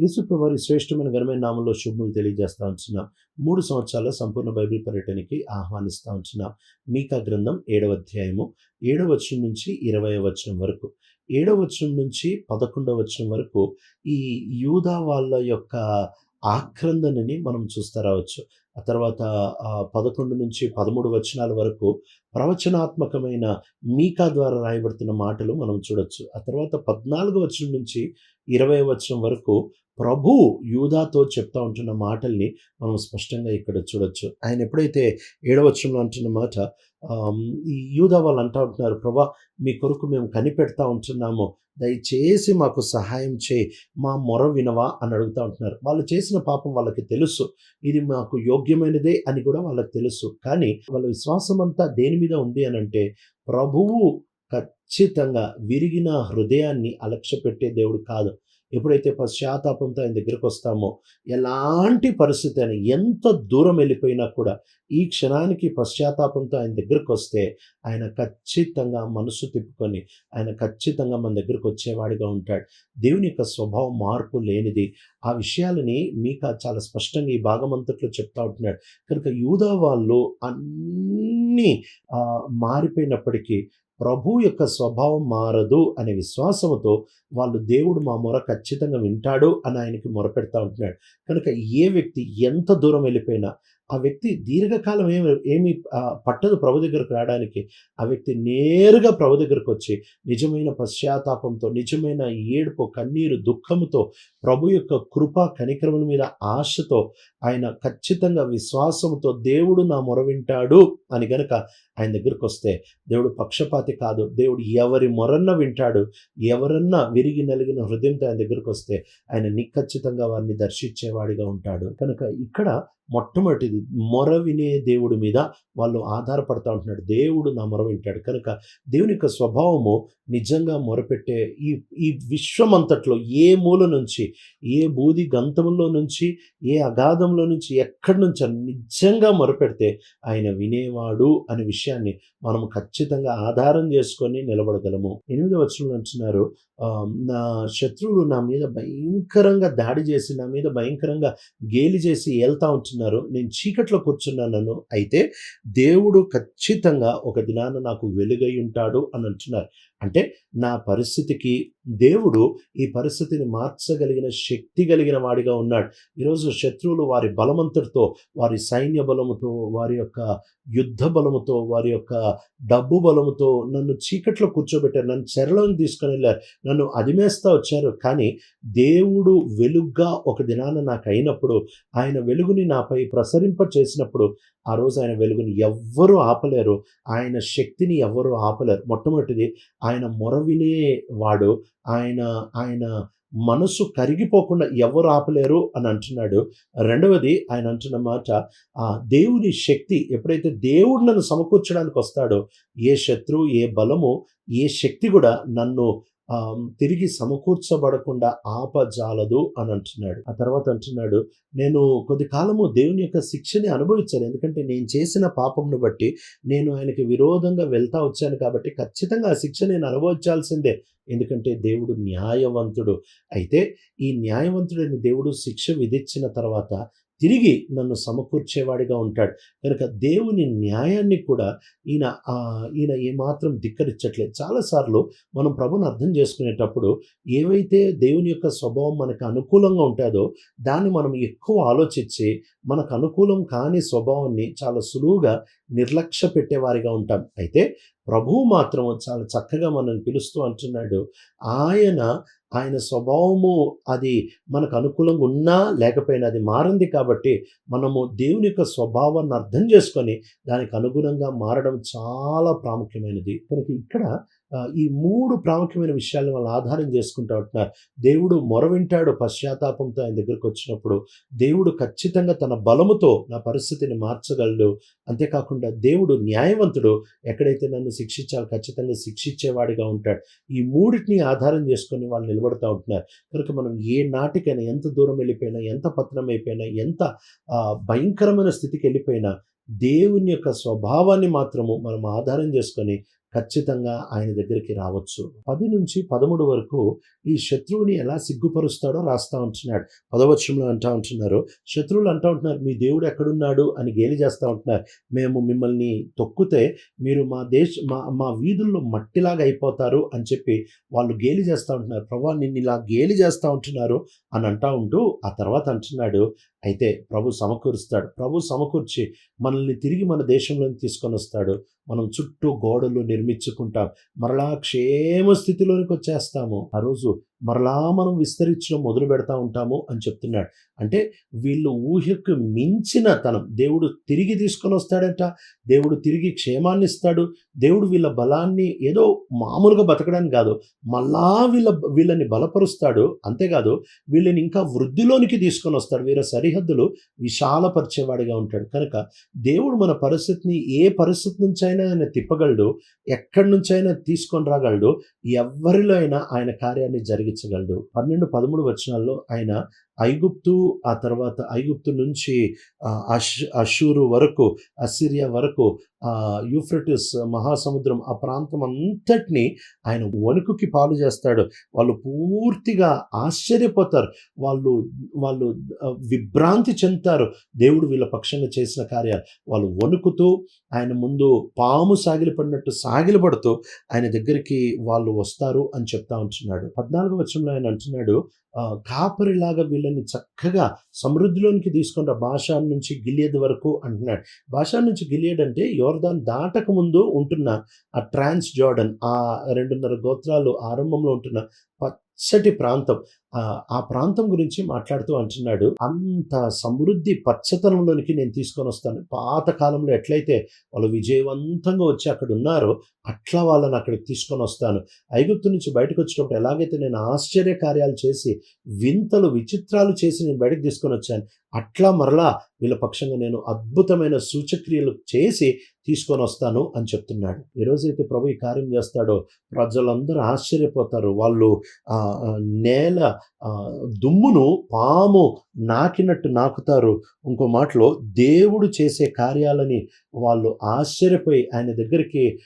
యేసుప్రభు వారి శ్రేష్టమైన ఘనమైన నామంలో శుభములు తెలియజేస్తా ఉంటున్నాం. మూడు సంవత్సరాల సంపూర్ణ బైబిల్ పర్యటనకి ఆహ్వానిస్తా ఉంటున్నాం. మీకా గ్రంథం ఏడవ అధ్యాయము ఏడవ వచనం నుంచి ఇరవై వచనం వరకు. ఏడవ వచనం నుంచి పదకొండవ వచనం వరకు ఈ యూదా వాళ్ళ యొక్క ఆక్రందనని మనం చూస్తూ రావచ్చు. ఆ తర్వాత పదకొండు నుంచి పదమూడు వచనాల వరకు ప్రవచనాత్మకమైన మీకా ద్వారా రాయబడుతున్న మాటలు మనం చూడొచ్చు. ఆ తర్వాత పద్నాలుగు వచనం నుంచి ఇరవై వచనం వరకు ప్రభు యూదాతో చెప్తా ఉంటున్న మాటల్ని మనం స్పష్టంగా ఇక్కడ చూడొచ్చు. ఆయన ఎప్పుడైతే ఏడవచనంలో అంటున్న మాట ఈ యూదా వాళ్ళు అంటా ఉంటున్నారు ప్రభా మీ కొరకు మేము కనిపెడతా ఉంటున్నాము. దయచేసి మాకు సహాయం చేయి. మా మొర వినవా? అని అడుగుతా ఉంటున్నారు. వాళ్ళు చేసిన పాపం వాళ్ళకి తెలుసు. ఇది మాకు యోగ్యమైనదే అని కూడా వాళ్ళకి తెలుసు. కానీ వాళ్ళ విశ్వాసం అంతా దేని మీద ఉంది అని అంటే ప్రభువు ఖచ్చితంగా విరిగిన హృదయాన్ని అలక్ష్య పెట్టే దేవుడు కాదు. ఎప్పుడైతే పశ్చాత్తాపంతో ఆయన దగ్గరకు వస్తామో ఎలాంటి పరిస్థితి అయినా ఎంత దూరం వెళ్ళిపోయినా కూడా ఈ క్షణానికి పశ్చాత్తాపంతో ఆయన దగ్గరకు వస్తే ఆయన ఖచ్చితంగా మనసు తిప్పుకొని ఆయన ఖచ్చితంగా మన దగ్గరకు వచ్చేవాడిగా ఉంటాడు. దేవుని యొక్క స్వభావం మార్పు లేనిది. ఆ విషయాలని మీకు చాలా స్పష్టంగా ఈ భాగమంతట్లో చెప్తా ఉంటున్నాడు. కనుక యూదా వాళ్ళు అన్నీ మారిపోయినప్పటికీ ప్రభు యొక్క స్వభావం మారదు అనే విశ్వాసంతో వాళ్ళు దేవుడు మా మొర ఖచ్చితంగా వింటాడు అని ఆయనకి మొరపెడతా ఉంటున్నాడు. కనుక ఏ వ్యక్తి ఎంత దూరం వెళ్ళిపోయినా ఆ వ్యక్తి దీర్ఘకాలం ఏమి ఏమి పట్టదు ప్రభు దగ్గరకు రావడానికి. ఆ వ్యక్తి నేరుగా ప్రభు దగ్గరకు వచ్చి నిజమైన పశ్చాత్తాపంతో నిజమైన ఏడుపు కన్నీరు దుఃఖంతో ప్రభు యొక్క కృప కనిక్రమం మీద ఆశతో ఆయన ఖచ్చితంగా విశ్వాసంతో దేవుడు నా మొర వింటాడు అని గనక ఆయన దగ్గరకు వస్తే దేవుడు పక్షపాతి కాదు. దేవుడు ఎవరి మొరన్న వింటాడు. ఎవరన్నా విరిగి నలిగిన హృదయంతో ఆయన దగ్గరకు వస్తే ఆయన నిఖచ్చితంగా వారిని దర్శించేవాడిగా ఉంటాడు. కనుక ఇక్కడ మొట్టమొదటిది మొర వినే దేవుడి మీద వాళ్ళు ఆధారపడతా ఉంటున్నాడు. దేవుడు నా మొర వింటాడు. కనుక దేవుని యొక్క స్వభావము నిజంగా మొరపెట్టే ఈ ఈ విశ్వమంతట్లో ఏ మూల నుంచి ఏ బూది గంతములో నుంచి ఏ అగాధంలో నుంచి ఎక్కడి నుంచి నిజంగా మొరపెడితే ఆయన వినేవాడు అనే విషయాన్ని మనం ఖచ్చితంగా ఆధారం చేసుకొని నిలబడగలము. ఎనిమిదవ వచనంలో అంటున్నారు నా శత్రువులు నా మీద భయంకరంగా దాడి చేసి నా మీద భయంకరంగా గేలి చేసి వెళ్తా ఉంటున్నారు. నేను చీకట్లో కూర్చున్నానను అయితే దేవుడు ఖచ్చితంగా ఒక దినాన నాకు వెలుగై ఉంటాడు అని అంటున్నారు. అంటే నా పరిస్థితికి దేవుడు ఈ పరిస్థితిని మార్చగలిగిన శక్తి కలిగిన వాడిగా ఉన్నాడు. ఈరోజు శత్రువులు వారి బలమంతటితో వారి సైన్య బలముతో వారి యొక్క యుద్ధ బలముతో వారి యొక్క డబ్బు బలముతో నన్ను చీకట్లో కూర్చోబెట్టారు. నన్ను చెరలోని తీసుకొని వెళ్ళారు. నన్ను అదిమేస్తా వచ్చారు. కానీ దేవుడు వెలుగ్గా ఒక దినాన నాకు అయినప్పుడు ఆయన వెలుగుని నాపై ప్రసరింప చేసినప్పుడు ఆ రోజు ఆయన వెలుగుని ఎవ్వరూ ఆపలేరు. ఆయన శక్తిని ఎవ్వరూ ఆపలేరు. మొట్టమొదటిది ఆయన మొరవినే వాడు. ఆయన ఆయన మనసు కరిగిపోకుండా ఎవరు ఆపలేరు అని అంటున్నాడు. రెండవది ఆయన అంటున్న మాట ఆ దేవుని శక్తి ఎప్పుడైతే దేవుడు నన్ను సమకూర్చడానికి వస్తాడో ఏ శత్రువు ఏ బలము ఏ శక్తి కూడా నన్ను తిరిగి సమకూర్చబడకుండా ఆపజాలదు అని అంటున్నాడు. ఆ తర్వాత అంటున్నాడు నేను కొద్ది కాలము దేవుని యొక్క శిక్షని అనుభవించాను. ఎందుకంటే నేను చేసిన పాపంను బట్టి నేను ఆయనకి విరోధంగా వెళ్తా వచ్చాను కాబట్టి ఖచ్చితంగా ఆ శిక్ష నేను అనుభవించాల్సిందే. ఎందుకంటే దేవుడు న్యాయవంతుడు. అయితే ఈ న్యాయవంతుడైన దేవుడు శిక్ష విధించిన తర్వాత తిరిగి నన్ను సమకూర్చేవాడిగా ఉంటాడు. కనుక దేవుని న్యాయాన్ని కూడా ఈయన ఈయన ఏమాత్రం ధిక్కరించట్లేదు చాలాసార్లు మనం ప్రభుని అర్థం చేసుకునేటప్పుడు ఏవైతే దేవుని యొక్క స్వభావం మనకు అనుకూలంగా ఉంటుందో దాన్ని మనం ఎక్కువ ఆలోచించి మనకు అనుకూలం కాని స్వభావాన్ని చాలా సులువుగా నిర్లక్ష్య పెట్టేవారిగా ఉంటాం. అయితే ప్రభువు మాత్రం చాలా చక్కగా మనల్ని పిలుస్తూ అంటున్నాడు. ఆయన ఆయన స్వభావము అది మనకు అనుకూలంగా ఉన్నా లేకపోయినా అది మారింది కాబట్టి మనము దేవుని యొక్క స్వభావాన్ని అర్థం చేసుకొని దానికి అనుగుణంగా మారడం చాలా ప్రాముఖ్యమైనది. మనకి ఇక్కడ ఈ మూడు ప్రాముఖ్యమైన విషయాలను వాళ్ళు ఆధారం చేసుకుంటూ ఉంటున్నారు. దేవుడు మొరవింటాడు పశ్చాత్తాపంతో ఆయన దగ్గరకు వచ్చినప్పుడు. దేవుడు ఖచ్చితంగా తన బలముతో నా పరిస్థితిని మార్చగలడు. అంతేకాకుండా దేవుడు న్యాయవంతుడు. ఎక్కడైతే నన్ను శిక్షించాలో ఖచ్చితంగా శిక్షించేవాడిగా ఉంటాడు. ఈ మూడింటిని ఆధారం చేసుకొని వాళ్ళు నిలబడుతూ ఉంటున్నారు. కనుక మనం ఏ నాటికైనా ఎంత దూరం వెళ్ళిపోయినా ఎంత పతనం అయిపోయినా ఎంత భయంకరమైన స్థితికి వెళ్ళిపోయినా దేవుని యొక్క స్వభావాన్ని మాత్రము మనం ఆధారం చేసుకొని ఖచ్చితంగా ఆయన దగ్గరికి రావచ్చు. పది నుంచి పదమూడు వరకు ఈ శత్రువుని ఎలా సిగ్గుపరుస్తాడో రాస్తా ఉంటున్నాడు. పదవచనంలో అంటా ఉంటున్నారు శత్రువులు అంటా ఉంటున్నారు మీ దేవుడు ఎక్కడున్నాడు? అని గేలి చేస్తూ ఉంటున్నారు. మేము మిమ్మల్ని తొక్కితే మీరు మా దేశ మా మా వీధుల్లో మట్టిలాగా అయిపోతారు అని చెప్పి వాళ్ళు గేలి చేస్తూ ఉంటున్నారు. ప్రభా నిన్ను ఇలా గేలి చేస్తూ ఉంటున్నారు అని అంటా ఉంటూ ఆ తర్వాత అంటున్నాడు అయితే ప్రభు సమకూరుస్తాడు. ప్రభు సమకూర్చి మనల్ని తిరిగి మన దేశంలోకి తీసుకొని వస్తాడు. మనం చుట్టూ గోడలు నిర్మించుకుంటాం. మరలా క్షేమ స్థితిలోనికి వచ్చేస్తాము. ఆ రోజు మరలా మనం విస్తరించడం మొదలు పెడతా ఉంటాము అని చెప్తున్నాడు. అంటే వీళ్ళు ఊహకు మించిన తనం. దేవుడు తిరిగి తీసుకొని వస్తాడంట. దేవుడు తిరిగి క్షేమాన్ని ఇస్తాడు. దేవుడు వీళ్ళ బలాన్ని ఏదో మామూలుగా బతకడానికి కాదు మళ్ళా వీళ్ళ వీళ్ళని బలపరుస్తాడు. అంతేకాదు వీళ్ళని ఇంకా వృద్ధిలోనికి తీసుకొని వస్తాడు. వీళ్ళ సరిహద్దులు విశాలపరిచేవాడిగా ఉంటాడు. కనుక దేవుడు మన పరిస్థితిని ఏ పరిస్థితి నుంచి అయినా ఆయన తిప్పగలడు. ఎక్కడి నుంచైనా తీసుకొని రాగలడు. ఎవరిలో అయినా ఆయన కార్యాన్ని జరిగి జరిగించగలడు పన్నెండు పదమూడు వచనాల్లో ఆయన ఐగుప్తు ఆ తర్వాత ఐగుప్తు నుంచి అష్ అషూరు వరకు అసిరియా వరకు యూఫ్రటిస్ మహాసముద్రం ఆ ప్రాంతం అంతటిని ఆయన వణుకుకి పాలు చేస్తాడు. వాళ్ళు పూర్తిగా ఆశ్చర్యపోతారు. వాళ్ళు వాళ్ళు విభ్రాంతి చెందుతారు. దేవుడు వీళ్ళ పక్షంగా చేసిన కార్యాలు. వాళ్ళు వణుకుతూ ఆయన ముందు పాము సాగిలపడినట్టు సాగిలపడుతూ ఆయన దగ్గరికి వాళ్ళు వస్తారు అని చెప్తా ఉంటున్నాడు. పద్నాలుగు వచ్చంలో ఆయన అంటున్నాడు కాపరిలాగా వీళ్ళ వీళ్ళని చక్కగా సమృద్ధిలోనికి తీసుకున్న భాష నుంచి గిలియద్ వరకు అంటున్నాడు. భాష నుంచి గిలియడ్ అంటే యోర్దాన్ దాటక ముందు ఉంటున్న ఆ ట్రాన్స్ జార్డన్ ఆ రెండున్నర గోత్రాలు ఆరంభంలో ఉంటున్న పచ్చటి ప్రాంతం. ఆ, ప్రాంతం గురించి మాట్లాడుతూ అంటున్నాడు అంత సమృద్ధి పచ్చతనంలోనికి నేను తీసుకొని వస్తాను. పాత కాలంలో ఎట్లయితే వాళ్ళు విజయవంతంగా వచ్చి అక్కడ ఉన్నారో అట్లా వాళ్ళని అక్కడికి తీసుకొని వస్తాను. ఐగుప్తు నుంచి బయటకు వచ్చినప్పుడు ఎలాగైతే నేను ఆశ్చర్య కార్యాలు చేసి వింతలు విచిత్రాలు చేసి నేను బయటకు తీసుకొని వచ్చాను అట్లా మరలా వీళ్ళ పక్షంగా నేను అద్భుతమైన సూచక్రియలు చేసి తీసుకొని వస్తాను అని చెప్తున్నాడు. ఈరోజైతే ప్రభు ఈ కార్యం చేస్తాడో ప్రజలందరూ ఆశ్చర్యపోతారు. వాళ్ళు నేల దుమ్మును పాము నాకినట్టు నాకుతారు. ఇంకో మాటలో దేవుడు చేసే కార్యాలని వాళ్ళు ఆశ్చర్యపోయి ఆయన దగ్గరికి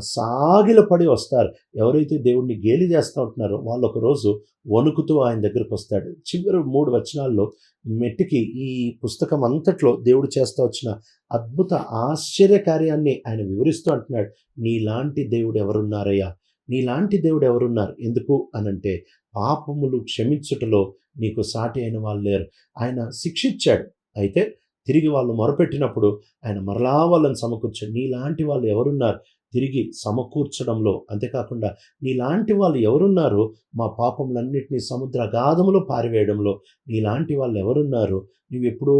సాగిల పడి వస్తారు. ఎవరైతే దేవుడిని గేలి చేస్తూ ఉంటున్నారో వాళ్ళు ఒక రోజు వణుకుతూ ఆయన దగ్గరికి వస్తాడు. చివరి మూడు వచనాల్లో మెట్టికి ఈ పుస్తకం అంతట్లో దేవుడు చేస్తూ వచ్చిన అద్భుత ఆశ్చర్య కార్యాన్ని ఆయన వివరిస్తూ అంటున్నాడు. నీలాంటి దేవుడు ఎవరున్నారయ్యా? నీలాంటి దేవుడు ఎవరున్నారు? ఎందుకు? అనంటే పాపములు క్షమించుటలో నీకు సాటి అయిన వాళ్ళు లేరు. ఆయన శిక్షించాడు. అయితే తిరిగి వాళ్ళు మొరపెట్టినప్పుడు ఆయన మరలా వాళ్ళని సమకూర్చాడు. నీలాంటి వాళ్ళు ఎవరున్నారు? తిరిగి సమకూర్చడంలో అంతేకాకుండా నీలాంటి వాళ్ళు ఎవరున్నారు? మా పాపములన్నింటినీ సముద్ర అగాధములో పారివేయడంలో నీలాంటి వాళ్ళు ఎవరున్నారు? నువ్వెప్పుడో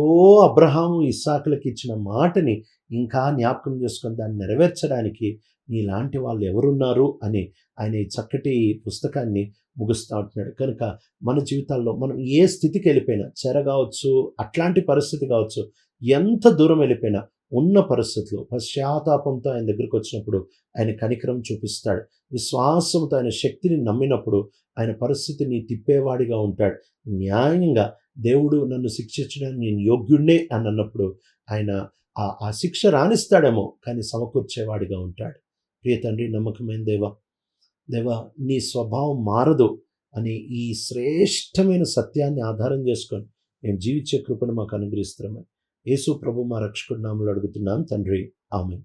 అబ్రహాము ఇస్సాకులకు ఇచ్చిన మాటని ఇంకా జ్ఞాపకం చేసుకొని దాన్ని నెరవేర్చడానికి నీలాంటి వాళ్ళు ఎవరున్నారు అని ఆయన ఈ చక్కటి పుస్తకాన్ని ముగుస్తూ ఉంటున్నాడు. కనుక మన జీవితాల్లో మనం ఏ స్థితికి వెళ్ళిపోయినా చెర కావచ్చు అట్లాంటి పరిస్థితి కావచ్చు ఎంత దూరం వెళ్ళిపోయినా ఉన్న పరిస్థితులు పశ్చాత్తాపంతో ఆయన దగ్గరికి వచ్చినప్పుడు ఆయన కనికరం చూపిస్తాడు. విశ్వాసంతో ఆయన శక్తిని నమ్మినప్పుడు ఆయన పరిస్థితిని తిప్పేవాడిగా ఉంటాడు. న్యాయంగా దేవుడు నన్ను శిక్షించడానికి నేను యోగ్యుణ్ణే అని అన్నప్పుడు ఆయన ఆ ఆ శిక్ష రాణిస్తాడేమో కానీ సమకూర్చేవాడిగా ఉంటాడు. ప్రియ తండ్రి నమ్మకమైన దేవా దేవా నీ స్వభావం మారదు అని ఈ శ్రేష్టమైన సత్యాన్ని ఆధారం చేసుకొని మేము జీవించే కృపను మాకు అనుగ్రహిస్తున్నామని యేసు ప్రభు మా రక్షకుడు నామలు అడుగుతున్నాం తండ్రి. ఆమె